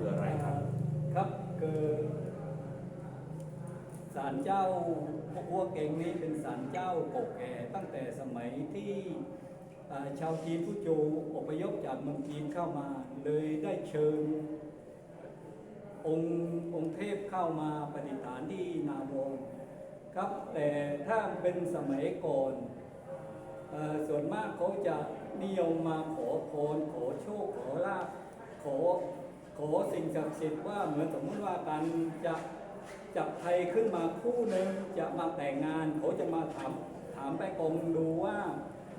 คืออะไรครับ ครับคือศาลเจ้าพวกวัวเก่งนี้เป็นศาลเจ้าเก่าแก่ตั้งแต่สมัยที่ชาวจีนผู้โจอพยพจากเมืองจีนเข้ามา เลยได้เชิญ องค์องค์เทพเข้ามาปฏิฐานที่นาโบนครับแต่ถ้าเป็นสมัยก่อนส่วนมากเขาจะนิยมมาขอพรขอโชคขอลาภขอ ขอสิ่งศักดิ์สิทธิ์ว่าเหมือนสมมติว่าการจะจับใครขึ้นมาคู่หนึ่งจะมาแต่งงานเขาจะมาถามถามไปองดูว่า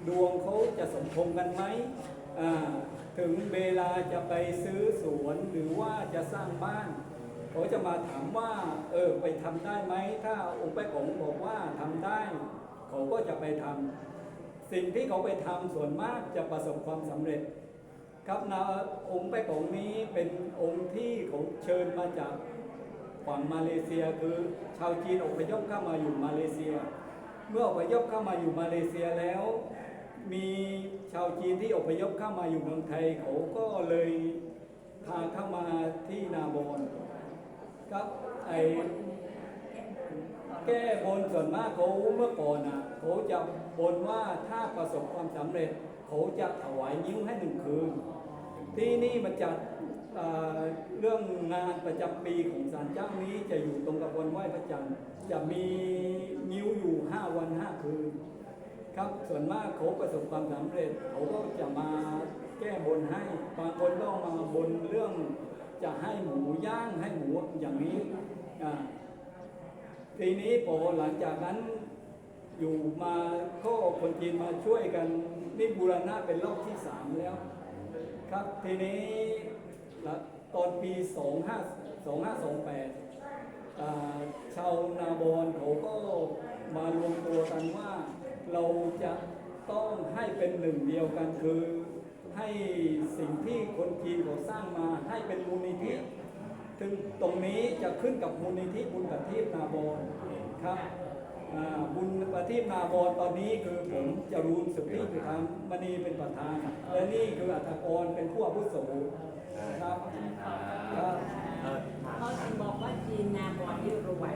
ดวงเขาจะสมพงกันไหมถึงเวลาจะไปซื้อสวนหรือว่าจะสร้างบ้านเขาจะมาถามว่าเออไปทำได้ไหมถ้าองค์ไปกงบอกว่าทำได้เขาก็จะไปทำสิ่งที่เขาไปทำส่วนมากจะประสบความสำเร็จ ครับนาองค์ไปกงนี้เป็นองค์ที่เขาเชิญมาจากฝั่งมาเลเซียคือชาวจีนอพยพเข้ามาอยู่มาเลเซีย เมื่ออพยพเข้ามาอยู่มาเลเซียแล้ว มีชาวจีนที่อพยพเข้ามาอยู่เมืองไทยเขาก็เลยพาเข้ามาที่นาบอนครับไอ แก้บนส่วนมากเขาเมื่อก่อนอะเขาจะบนว่าถ้าประสบความสำเร็จเขาจะถวายนิ้วให้หนึ่งคืน ที่นี่มันจัดเรื่องงานประจำปีของศาลเจ้านี้จะอยู่ตรงกับวันไหว้พระจันทร์จะมีนิ้วอยู่ 5 วัน 5 คืน ครับส่วนมากเขาประสบความสำเร็จเขาก็จะมาแก้บนให้บางคนก็มาบนเรื่องจะให้หมูย่างให้หมูอย่างนี้อ่า ทีนี้พอหลังจากนั้นอยู่มาก็คนจีนมาช่วยกันนี่บูรณะเป็นรอบที่สามแล้ว ครับทีนี้ตอนปี 25 2528อ่าชาวนาบอนเขาก็มารวมตัวกันว่า เราจะต้องให้เป็นหนึ่งเดียวกันคือให้สิ่งที่คนจีนเขาสร้างมาให้เป็นมูลนิธิ ซึ่งตรงนี้จะขึ้นกับมูลนิธิบุญประทีปนาบอนครับอ่าบุญประทีปนาบอนตอนนี้คือผมจะรูนสุทธิจุธรรมมณีเป็นประธาน และนี่คืออัตกรเป็นผู้อาวุโสครับครับเออเขาถึงบอกว่าจีนนาบอนที่รวย